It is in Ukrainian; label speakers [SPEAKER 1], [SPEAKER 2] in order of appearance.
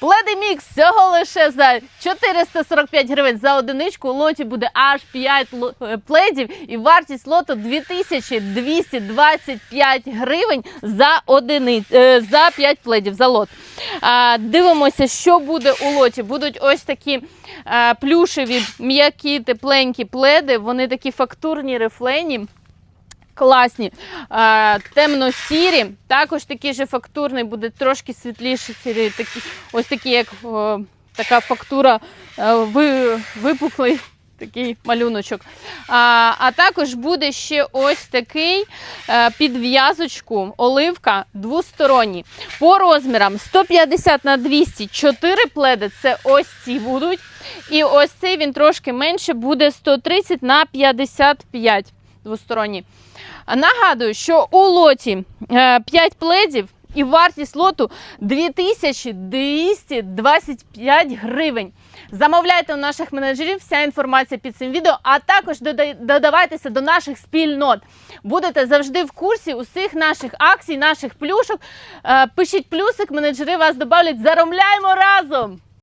[SPEAKER 1] Пледи мікс всього лише за 445 гривень за одиничку. У лоті буде аж 5 е, пледів і вартість лоту 2225 гривень за одини... е, за 5 пледів за лот. Дивимося, що буде у лоті. Будуть ось такі е, плюшеві, м'які, тепленькі пледи. Вони такі фактурні, рифлені. Класні, е, темно-сірі, також такий же фактурний, буде трошки світліший сірий, такі, ось такі, як о, така фактура, е, ви, випуклий такий малюночок. А, а також буде ще ось такий е, під в'язочку оливка двосторонній. По розмірам 150 на 200, 4 пледи, це ось ці будуть. І ось цей він трошки менше, буде 130 на 55 двосторонній. Нагадую, що у лоті 5 пледів і вартість лоту 2225 гривень. Замовляйте у наших менеджерів, вся інформація під цим відео, а також додавайтеся до наших спільнот. Будете завжди в курсі усіх наших акцій, наших плюшок. Е, Пишіть плюсик, менеджери вас добавлять. Заромляємо разом!